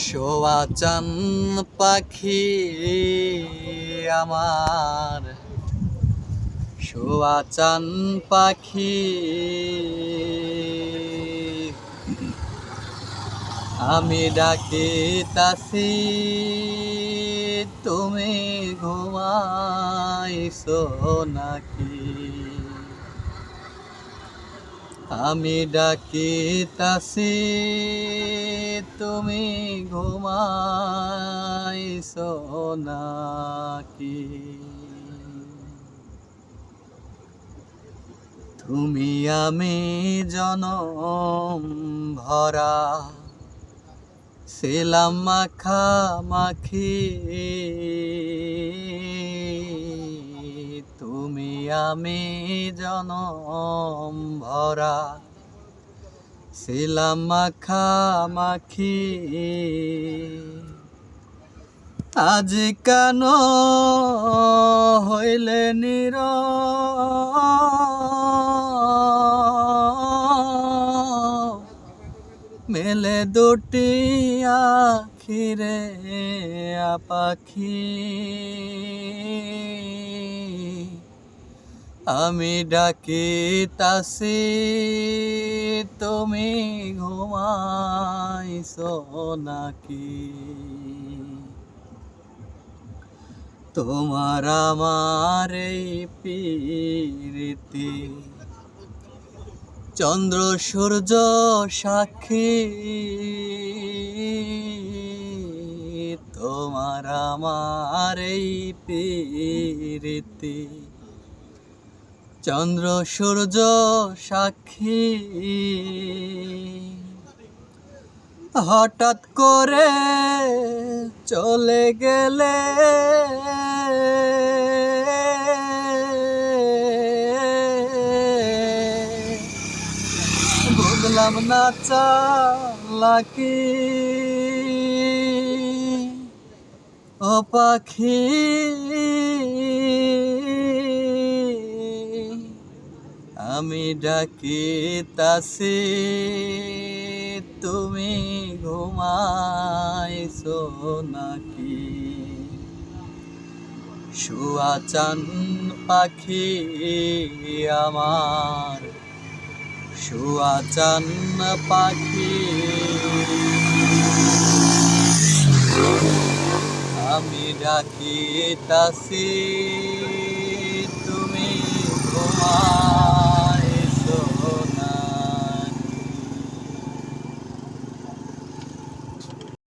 শোয়া চান পাখি আমার। শোয়া চান পাখি। আমি ডাকি তাসি তুমি ঘুমাইছো নাকি? আমি ডাকি তাসি তুমি ঘুমাইছো নাকি? তুমি আমি জনম ভরা ছিলাম মাখা মাখি। আমি জনম ভরা। ছিলাম মাখা মাখি আজ কেন হইলে নির? মেলে দুটি আখিরে পাখি। আমি ডাকি তাসি, তুমি ঘুমাইছো নাকি তোমার আমার এই প্রীতি চন্দ্র সূর্য সাক্ষী। তোমার আমার এই প্রীতি চন্দ্র সূর্য সাক্ষী। হঠাৎ করে চলে গেলে বুঝলাম না চালাকি। ও পাখি আমি ডাকি তাসি তুমি ঘুমাইছো নাকি? শুয়া চান পাখি আমার, শুয়া চান পাখি। আমি ডাকি তাসি তুমি ঘুমা